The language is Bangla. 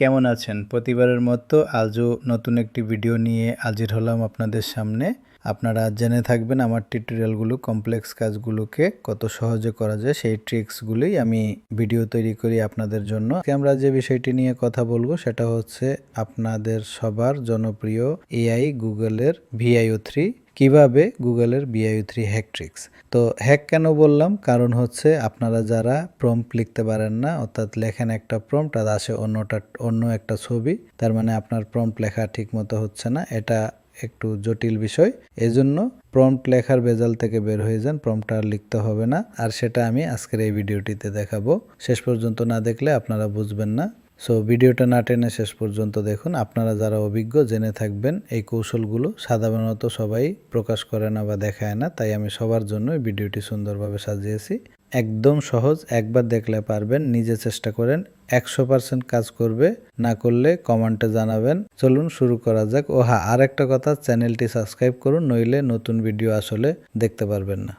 কেমন আছেন? প্রতিবারের মতো আজও নতুন একটি ভিডিও নিয়ে হাজির হলাম আপনাদের সামনে। আপনারা জেনে থাকবেন আমার টিউটোরিয়ালগুলো কমপ্লেক্স কাজগুলোকে কত সহজে করা যায়, সেই ট্রিক্সগুলোই আমি ভিডিও তৈরি করি আপনাদের জন্য। আমরা যে বিষয়টি নিয়ে কথা বলব, সেটা হচ্ছে আপনাদের সবার জনপ্রিয় এআই গুগলের ভিআইও থ্রি কীভাবে গুগলের বিআইও থ্রি হ্যাক ট্রিক্স তো হ্যাক কেন বললাম? কারণ হচ্ছে আপনারা যারা প্রম্পট লিখতে পারেন না, অর্থাৎ লেখেন একটা প্রম্পট আর আসে অন্যটা, অন্য একটা ছবি, তার মানে আপনার প্রম্পট লেখা ঠিক মতো হচ্ছে না, এটা একটু জটিল বিষয়। এজন্য প্রম্পট লেখার বেজাল থেকে বের হয়ে যান প্রম্পট আর লিখতে হবে না। আর সেটা আমি আজকের এই ভিডিওটিতে দেখাবো। শেষ পর্যন্ত না দেখলে আপনারা বুঝবেন না। সো ভিডিওটা না টেনে শেষ পর্যন্ত দেখুন। আপনারা যারা অভিজ্ঞ, জেনে থাকবেন এই কৌশলগুলো। সাধারণত সবাই প্রকাশ করে না বা দেখায় না, তাই আমি সবার জন্য ভিডিওটি সুন্দরভাবে সাজিয়েছি। একদম সহজ, একবার দেখলে পারবেন, নিজে চেষ্টা করেন, একশো পার্সেন্ট কাজ করবে, না করলে কমেন্টে জানাবেন। চলুন শুরু করা যাক। ও হ্যাঁ আর একটা কথা, চ্যানেলটি সাবস্ক্রাইব করুন, নইলে নতুন ভিডিও আসলে দেখতে পারবেন না।